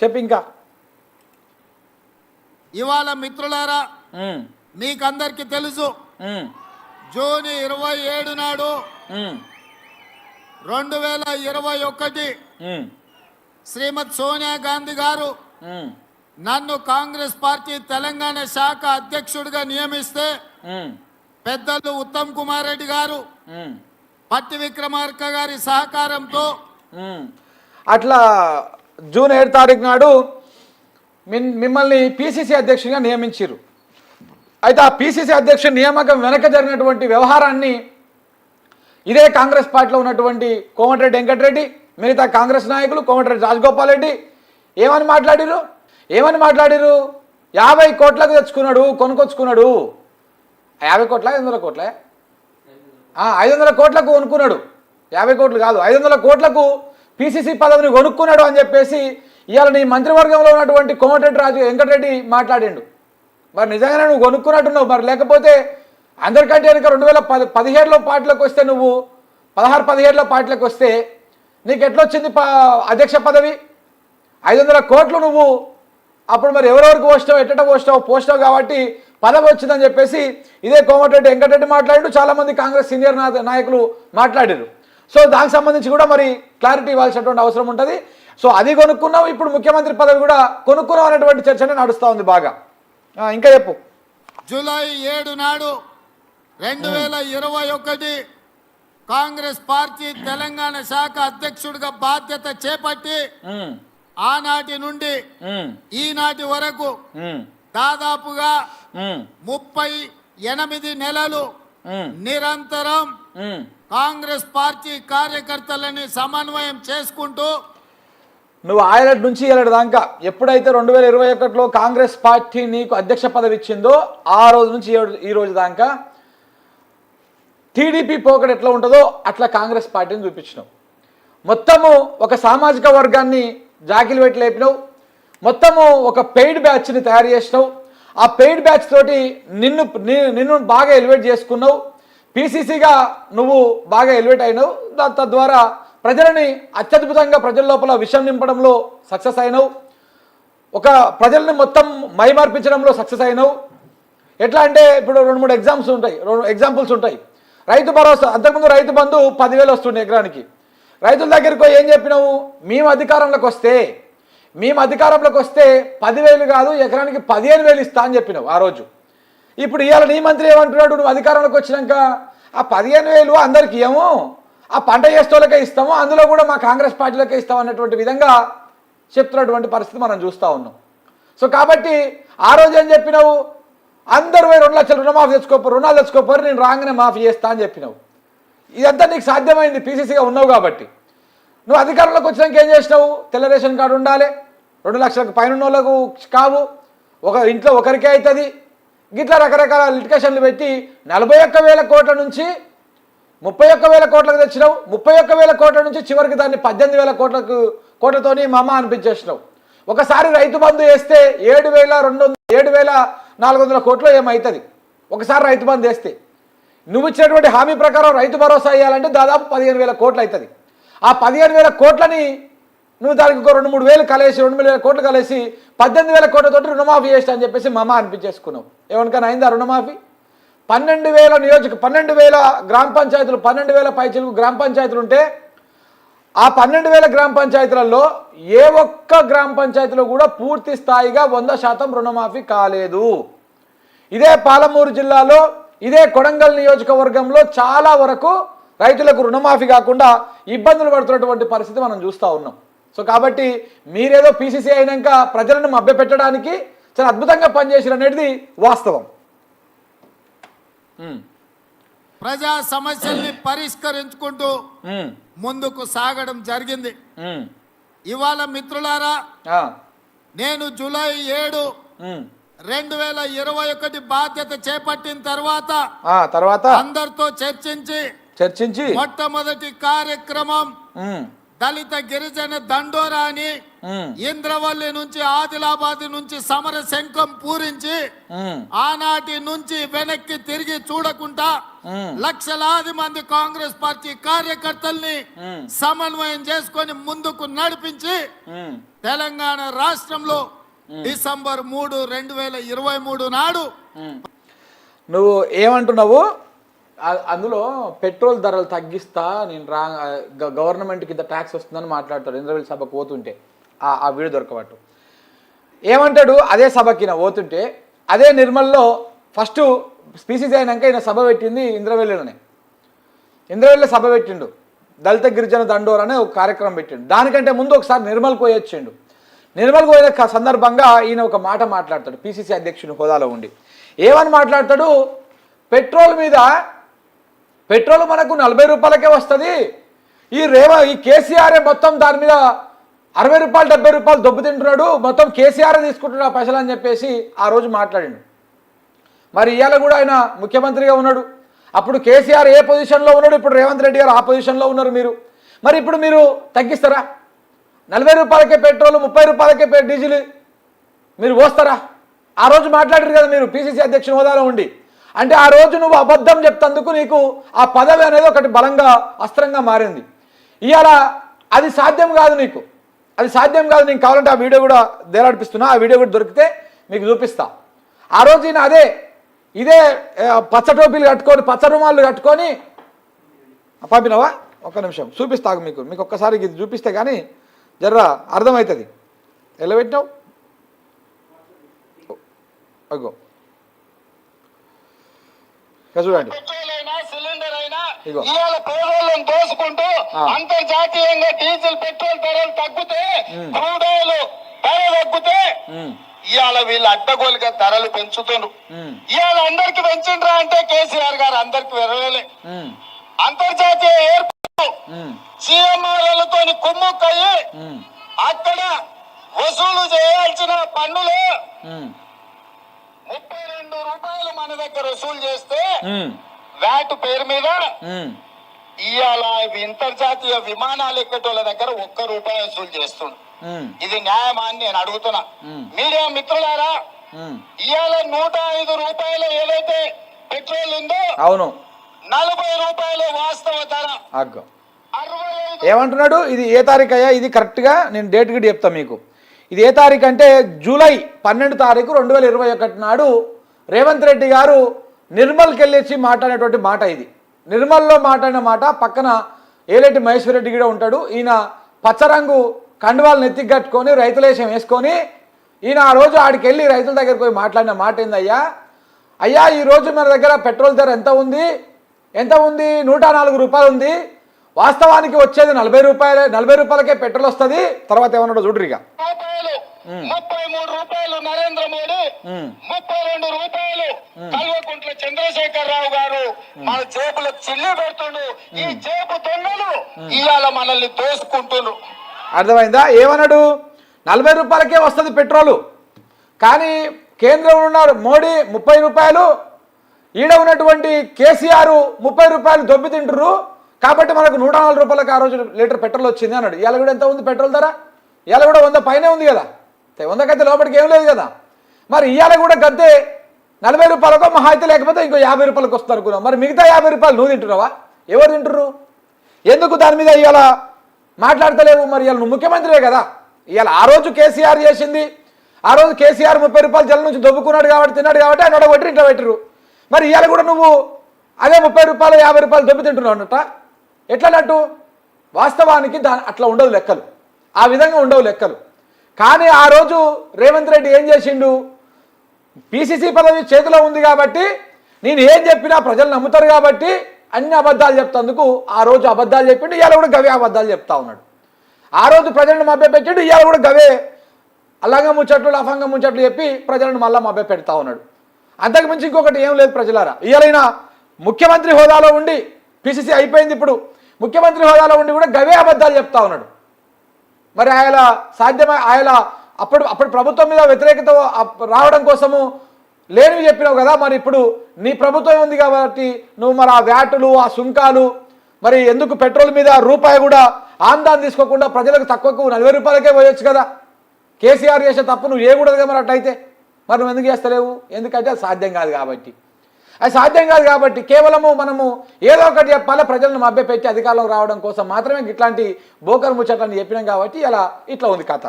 చెప్పు ఇంకా. ఇవాళ మిత్రులారా మీకందరికి తెలుసు. జూన్ ఇరవై ఏడు నాడు రెండు వేల ఇరవై ఒకటి శ్రీమతి సోనియా గాంధీ గారు నన్ను కాంగ్రెస్ పార్టీ తెలంగాణ శాఖ అధ్యక్షుడిగా నియమిస్తే పెద్దలు ఉత్తమ్ కుమార్ రెడ్డి గారు పట్టి విక్రమార్క గారి సహకారంతో. అట్లా జూన్ ఏడు తారీఖు నాడు మిమ్మల్ని పిసిసి అధ్యక్షుడిగా నియమించారు అయితే ఆ పిసిసి అధ్యక్షుడి నియామకం వెనక జరిగినటువంటి వ్యవహారాన్ని ఇదే కాంగ్రెస్ పార్టీలో ఉన్నటువంటి కోమటిరెడ్డి వెంకటరెడ్డి మిగతా కాంగ్రెస్ నాయకులు కోమటిరెడ్డి రాజగోపాల్ రెడ్డి ఏమని మాట్లాడిరు ఏమని మాట్లాడిరు యాభై కోట్లకు తెచ్చుకున్నాడు కొనుకొచ్చుకున్నాడు యాభై కోట్ల ఐదు వందల కోట్లే? ఐదు వందల కోట్లకు కొనుక్కున్నాడు. యాభై కోట్లు కాదు ఐదు వందల కోట్లకు పిసిసి పదవిని కొనుక్కున్నాడు అని చెప్పేసి ఇవాళ నీ మంత్రివర్గంలో ఉన్నటువంటి కోమటిరెడ్డి రాజు వెంకటరెడ్డి మాట్లాడిండు. మరి నిజంగానే నువ్వు కొనుక్కున్నట్టున్నావు మరి లేకపోతే అందరికంటే కనుక రెండు వేల పది పదిహేడులో పార్టీలోకి వస్తే నువ్వు పదహారు పదిహేడులో పార్టీలోకి వస్తే నీకు ఎట్లొచ్చింది అధ్యక్ష పదవి? ఐదు వందల కోట్లు నువ్వు అప్పుడు మరి ఎవరెవరికి పోస్టావు ఎట్ట పోస్టావు పోస్టావు కాబట్టి పదవి వచ్చిందని చెప్పేసి ఇదే కోమటిరెడ్డి వెంకటరెడ్డి మాట్లాడాడు. చాలామంది కాంగ్రెస్ సీనియర్ నా- నాయకులు మాట్లాడారు సో దానికి సంబంధించి కూడా మరి క్లారిటీ ఇవ్వాల్సినటువంటి అవసరం ఉంటుంది. సో అది కొనుక్కున్నావు ఇప్పుడు ముఖ్యమంత్రి పదవి కూడా కొనుక్కున్నావు అనేటువంటి చర్చనే నడుస్తూ ఉంది బాగా. ఇంకా చెప్పు. జూలై ఏడు నాడు రెండు వేల ఇరవై ఒకటి కాంగ్రెస్ పార్టీ తెలంగాణ శాఖ అధ్యక్షుడిగా బాధ్యత చేపట్టి ఆనాటి నుండి ఈనాటి వరకు దాదాపుగా ముప్పై ఎనిమిది నెలలు నిరంతరం. కాంగ్రెస్ పార్టీ కార్యకర్తలని సమన్వయం చేసుకుంటూ నువ్వు ఆయన నుంచి ఏళ్ళటి దాకా. ఎప్పుడైతే రెండు వేల ఇరవై ఒకటిలో కాంగ్రెస్ పార్టీ నీకు అధ్యక్ష పదవి ఇచ్చిందో ఆ రోజు నుంచి ఈ రోజు- దాకా టీడీపీ పోకడ ఎట్లా ఉంటుందో అట్లా కాంగ్రెస్ పార్టీని చూపించినావు. మొత్తము ఒక సామాజిక వర్గాన్ని జాకిలు పెట్టి లేపినావు. మొత్తము ఒక పెయిడ్ బ్యాచ్ని తయారు చేసినావు. ఆ పెయిడ్ బ్యాచ్ తోటి నిన్ను నిన్ను బాగా ఎలివేట్ చేసుకున్నావు. పీసీసీగా నువ్వు బాగా ఎలివేట్ అయినావు. తద్వారా ప్రజలని అత్యద్భుతంగా ప్రజల లోపల విషయం నింపడంలో సక్సెస్ అయినావు. ఒక ప్రజల్ని మొత్తం మైమార్పించడంలో సక్సెస్ అయినావు. ఎట్లా అంటే ఇప్పుడు రెండు మూడు ఎగ్జామ్స్ ఉంటాయి. రెండు ఎగ్జాంపుల్స్ ఉంటాయి. రైతు భరోసా అంతకుముందు రైతు బంధు పదివేలు వస్తుండే ఎకరానికి. రైతుల దగ్గరికి ఏం చెప్పినావు? మేము అధికారంలోకి వస్తే మేము అధికారంలోకి వస్తే పదివేలు కాదు ఎకరానికి పదిహేను వేలు ఇస్తా అని చెప్పినావు ఆ రోజు. ఇప్పుడు ఇవాళ నీ మంత్రి ఏమంటున్నాడు? నువ్వు అధికారంలోకి వచ్చినాక ఆ పదిహేను వేలు అందరికి ఇవ్వము ఆ పంట చేసేటోళ్ళకే ఇస్తాము అందులో కూడా మా కాంగ్రెస్ పార్టీలకే ఇస్తాం అన్నటువంటి విధంగా చెప్తున్నటువంటి పరిస్థితి మనం చూస్తూ ఉన్నాం. సో కాబట్టి ఆ రోజు ఏం చెప్పినావు? అందరూ రెండు లక్షలు రుణమాఫీ తెచ్చుకోపోరు రుణాలు తెచ్చుకోపోరు నేను రాగానే మాఫీ చేస్తా అని చెప్పినావు. ఇదంతా నీకు సాధ్యమైంది పీసీసీగా ఉన్నావు కాబట్టి. నువ్వు అధికారంలోకి వచ్చినాక ఏం చేసినావు? తెల్ల రేషన్ కార్డు ఉండాలి. రెండు లక్షలకు పైన ఉన్న వాళ్ళకు కావు. ఒక ఇంట్లో ఒకరికే అవుతుంది. గిట్లా రకరకాల లిటికేషన్లు పెట్టి నలభై ఒక్క వేల కోట్ల నుంచి ముప్పై ఒక్క వేల కోట్లకు తెచ్చినావు. ముప్పై ఒక్క వేల కోట్ల నుంచి చివరికి దాన్ని పద్దెనిమిది వేల కోట్లకు కోట్లతోని మమ అనిపించేసినావు. ఒకసారి రైతు బంధు వేస్తే ఏడు వేల రెండు వందల ఏడు వేల నాలుగు వందల కోట్లు ఏమవుతుంది ఒకసారి రైతు బంధు వేస్తే. నువ్వు ఇచ్చినటువంటి హామీ ప్రకారం రైతు భరోసా అయ్యాలంటే దాదాపు పదిహేను వేల కోట్లు అవుతుంది ఆ పదిహేను వేల కోట్లని నువ్వు దానికి ఒక రెండు మూడు వేలు కలిసి రెండు మూడు వేల కోట్లు కలిసి పద్దెనిమిది వేల కోట్లతోటి రుణమాఫీ చేస్తా అని చెప్పేసి మమ అనిపించేసుకున్నావు. ఎవరికైనా అయిందా రుణమాఫీ? పన్నెండు వేల నియోజక పన్నెండు వేల గ్రామ పంచాయతీలు పన్నెండు వేల పైచలకు గ్రామ పంచాయతీలు ఉంటే ఆ పన్నెండు వేల గ్రామ పంచాయతీలలో ఏ ఒక్క గ్రామ పంచాయతీలో కూడా పూర్తి స్థాయిగా వంద శాతం రుణమాఫీ కాలేదు. ఇదే పాలమూరు జిల్లాలో ఇదే కొడంగల్ నియోజకవర్గంలో చాలా వరకు రైతులకు రుణమాఫీ కాకుండా ఇబ్బందులు పడుతున్నటువంటి పరిస్థితి మనం చూస్తూ ఉన్నాం. సో కాబట్టి మీరేదో పీసీసీ అయినాక ప్రజలను మభ్యపెట్టడానికి చాలా అద్భుతంగా పనిచేసారు అనేది వాస్తవం ప్రజా సమస్యల్ని పరిష్కరించుకుంటూ ముందుకు సాగడం జరిగింది. ఇవాళ మిత్రులారా ఆ, నేను జూలై ఏడు రెండు వేల ఇరవై ఒకటి బాధ్యత చేపట్టిన తర్వాత ఆ, తర్వాత అందరితో చర్చించి చర్చించి మొట్టమొదటి కార్యక్రమం దళిత గిరిజన దండోరా అని ఇంద్రవల్లి నుంచి ఆదిలాబాద్ నుంచి సమర శంఖం పూరించి ఆనాటి నుంచి వెనక్కి తిరిగి చూడకుండా లక్షలాది మంది కాంగ్రెస్ పార్టీ కార్యకర్తల్ని సమన్వయం చేసుకొని ముందుకు నడిపించి తెలంగాణ రాష్ట్రంలో డిసెంబర్ మూడు రెండు వేల ఇరవై మూడు నాడు. నువ్వు ఏమంటున్నావు? అందులో పెట్రోల్ ధరలు తగ్గిస్తా నేను రా గవర్నమెంట్ గవర్నమెంట్కి ఇంత ట్యాక్స్ వస్తుందని మాట్లాడతాడు. ఇంద్రవెల్లి సభకు పోతుంటే ఆ ఆ వీడియో దొరకబట్టు. ఏమంటాడు? అదే సభకి నా పోతుంటే అదే నిర్మల్లో ఫస్ట్ స్పీసీస్ అయినాక ఈయన సభ పెట్టింది ఇంద్రవెల్లిలోనే. ఇంద్రవెల్లి సభ పెట్టిండు. దళిత గిరిజన దండోర్ అనే ఒక కార్యక్రమం పెట్టిండు. దానికంటే ముందు ఒకసారి నిర్మల్కి పోయొచ్చిండు నిర్మల్కి పోయిన సందర్భంగా ఈయన ఒక మాట మాట్లాడతాడు. పిసిసి అధ్యక్షుని హోదాలో ఉండి. ఏమని మాట్లాడతాడు? పెట్రోల్ మీద పెట్రోల్ మనకు నలభై రూపాయలకే వస్తుంది. ఈ రేవ ఈ కేసీఆరే మొత్తం దాని మీద అరవై రూపాయలు డెబ్బై రూపాయలు దొబ్బు తింటున్నాడు. మొత్తం కేసీఆర్ తీసుకుంటున్నాడు పైసలు అని చెప్పేసి ఆ రోజు మాట్లాడాడు. మరి ఇవాళ కూడా ఆయన ముఖ్యమంత్రిగా ఉన్నాడు. అప్పుడు కేసీఆర్ ఏ పొజిషన్లో ఉన్నాడు? ఇప్పుడు రేవంత్ రెడ్డి గారు ఆ పొజిషన్లో ఉన్నారు మీరు. మరి ఇప్పుడు మీరు తగ్గిస్తారా? నలభై రూపాయలకే పెట్రోల్ ముప్పై రూపాయలకే డీజిల్ మీరు పోస్తారా? ఆ రోజు మాట్లాడారు కదా మీరు పిసిసి అధ్యక్షుని హోదాలో ఉండి. అంటే ఆ రోజు నువ్వు అబద్ధం చెప్తందుకు నీకు ఆ పదవి అనేది ఒకటి బలంగా అస్త్రంగా మారింది. ఇవాళ అది సాధ్యం కాదు నీకు. అది సాధ్యం కాదు నీకు కావాలంటే ఆ వీడియో కూడా దేలాడిపిస్తున్నా. ఆ వీడియో కూడా దొరికితే మీకు చూపిస్తా. ఆ రోజు ఈయన అదే ఇదే పచ్చ టోపీలు కట్టుకొని పచ్చ రుమాలు కట్టుకొని పంపినవా? ఒక్క నిమిషం. చూపిస్తాకు మీకు. మీకు ఒక్కసారి ఇది చూపిస్తే కానీ జర్రా అర్థమవుతుంది. ఎలా పెట్టినావు? అగో. చూడండి. పెట్రోల్ అయినా సిలిండర్ అయినా. ఇవాళ పేదోళ్ళని దోసుకుంటూ ఆ. అంతర్జాతీయంగా డీజిల్ పెట్రోల్ ధరలు తగ్గితే క్రూడ్ ఆయిల్ ధర తగ్గితే ఇవాళ వీళ్ళు అడ్డగోలుగా ధరలు పెంచుతున్నారు. ఇవాళ అందరికి పెంచిండ్రా అంటే కేసీఆర్ గారు అందరికి వెరవేలే ఉమ్, అంతర్జాతీయ ఉమ్, సీఎంఆర్లతో కుమ్ముక్కయ్యి అక్కడ వసూలు చేయాల్సిన పన్నులు ముప్పై రెండు రూపాయలు మన దగ్గర వసూలు చేస్తే వ్యాట్ పేరు మీద ఇవాళ ఇవి అంతర్జాతీయ విమానాలు ఎక్కటోళ్ళ దగ్గర ఒక్క రూపాయి వసూలు చేస్తుండు. ఉమ్, ఇది న్యాయమా అని నేను అడుగుతున్నా. మీడియా మిత్రులారా. ఇవాళ నూట ఐదు రూపాయలు ఏదైతే పెట్రోల్ ఉందో అవును. నలభై రూపాయలు వాస్తవ ధర. అగ్గో. ఏమంటున్నాడు? ఇది ఏ తారీఖు అయ్యా? ఇది కరెక్ట్గా నేను డేట్ గిట్ చెప్తా మీకు. ఇది ఏ తారీఖు అంటే జూలై పన్నెండు తారీఖు రెండు వేల ఇరవై ఒకటి నాడు రేవంత్ రెడ్డి గారు నిర్మల్కి వెళ్ళేసి మాట్లాడేటువంటి మాట ఇది. నిర్మల్లో మాట్లాడిన మాట పక్కన ఏలేటి మహేశ్వర్ రెడ్డి కూడా ఉంటాడు. ఈయన పచ్చరంగు కండువాలు నెత్తిగట్టుకొని కట్టుకొని వేసుకొని ఈయన ఆ రోజు ఆడికి వెళ్ళి రైతుల దగ్గరికి పోయి మాట్లాడిన మాట ఏందయ్యా? అయ్యా ఈ రోజు మన దగ్గర పెట్రోల్ ధర ఎంత ఉంది? ఎంత ఉంది? నూట నాలుగు రూపాయలు ఉంది. వాస్తవానికి వచ్చేది నలభై రూపాయలే నలభై రూపాయలకే పెట్రోల్ వస్తుంది. తర్వాత ఏమన్నాడు చూడరిగా రూపాయలు ముప్పై మూడు రూపాయలు నరేంద్ర మోడీ ఉమ్, ముప్పై రెండు రూపాయలు కల్వకుంట్ల చంద్రశేఖర్ రావు గారు మన జేబులో చిల్లి పెడుతుండు. ఈ జేబు దొంగలు ఇవాళ మనల్ని దోసుకుంటున్నారు అర్థమైందా? ఏమన్నాడు? నలభై రూపాయలకే వస్తుంది పెట్రోలు. కానీ కేంద్రంలో ఉన్నాడు మోడీ ముప్పై రూపాయలు ఈడ ఉన్నటువంటి కేసీఆర్ ముప్పై రూపాయలు దొబ్బి తింటుర్రు కాబట్టి మనకు నూట నాలుగు రూపాయలకు ఆ రోజు లీటర్ పెట్రోల్ వచ్చింది అన్నాడు. ఇవాళ కూడా ఎంత ఉంది పెట్రోల్ ధర? ఇవాళ కూడా వంద పైనే ఉంది కదా. వందకైతే లోపలికి ఏం లేదు కదా. మరి ఇవాళ కూడా గద్దే నలభై రూపాయలకో మహా అయితే లేకపోతే ఇంకో యాభై రూపాయలకు వస్తుంది అనుకున్నాం. మరి మిగతా యాభై రూపాయలు నువ్వు తింటున్నావా? ఎవరు తింటుర్రు? ఎందుకు దాని మీద ఇవాళ మాట్లాడతలేవు? మరి ఇవాళ నువ్వు ముఖ్యమంత్రివే కదా. ఇవాళ ఆ రోజు కేసీఆర్ చేసింది. ఆ రోజు కేసీఆర్ ముప్పై రూపాయలు జల నుంచి దొబ్బుకున్నాడు కాబట్టి తిన్నాడు కాబట్టి ఆయన కొట్టి ఇంట్లో పెట్టరు మరి ఇవాళ కూడా నువ్వు అదే ముప్పై రూపాయలు యాభై రూపాయలు దొబ్బి తింటున్నావు అన్నట్ట? ఎట్లన్నట్టు వాస్తవానికి దా అట్లా ఉండవు లెక్కలు. ఆ విధంగా ఉండవు లెక్కలు. కానీ ఆ రోజు రేవంత్ రెడ్డి ఏం చేసిండు? పిసిసి పదవి చేతిలో ఉంది కాబట్టి నేను ఏం చెప్పినా ప్రజలు నమ్ముతారు కాబట్టి అన్ని అబద్ధాలు చెప్తందుకు ఆ రోజు అబద్ధాలు చెప్పిండు. ఇవాళ కూడా గవే అబద్ధాలు చెప్తా ఉన్నాడు. ఆ రోజు ప్రజలను మభ్య పెట్టిండు ఇవాళ కూడా గవే అల్లంగా ముచ్చట్లు లఫంగా ముచ్చట్లు చెప్పి ప్రజలను మళ్ళా మభ్య పెడతా ఉన్నాడు. అంతకు మించి ఇంకొకటి ఏం లేదు ప్రజలారా. ఇవాళైనా ముఖ్యమంత్రి హోదాలో ఉండి పిసిసి అయిపోయింది ఇప్పుడు. ముఖ్యమంత్రి హోదాలో ఉండి కూడా గవే అబద్ధాలు చెప్తా ఉన్నాడు. మరి ఆయన సాధ్యమై ఆయన అప్పుడు అప్పుడు ప్రభుత్వం మీద వ్యతిరేకత రావడం కోసము లేనివి చెప్పినావు కదా మరి ఇప్పుడు నీ ప్రభుత్వం ఉంది కాబట్టి నువ్వు మరి ఆ వ్యాటులు ఆ సుంకాలు మరి ఎందుకు పెట్రోల్ మీద రూపాయి కూడా ఆందాన్ని తీసుకోకుండా ప్రజలకు తక్కువకు నలభై రూపాయలకే పోయొచ్చు కదా? కేసీఆర్ చేసే తప్పు నువ్వు చేయకూడదు కదా మరి అట్లయితే? మరి నువ్వు ఎందుకు చేస్తలేవు? ఎందుకంటే అది సాధ్యం కాదు కాబట్టి. అది సాధ్యం కాదు కాబట్టి కేవలము మనము ఏదో ఒకటి చెప్పాలి ప్రజలను మభ్యపెట్టి అధికారంలోకి రావడం కోసం మాత్రమే ఇట్లాంటి బోకర్ ముచ్చట్లని చెప్పినాం కాబట్టి ఇలా ఇట్లా ఉంది కథ.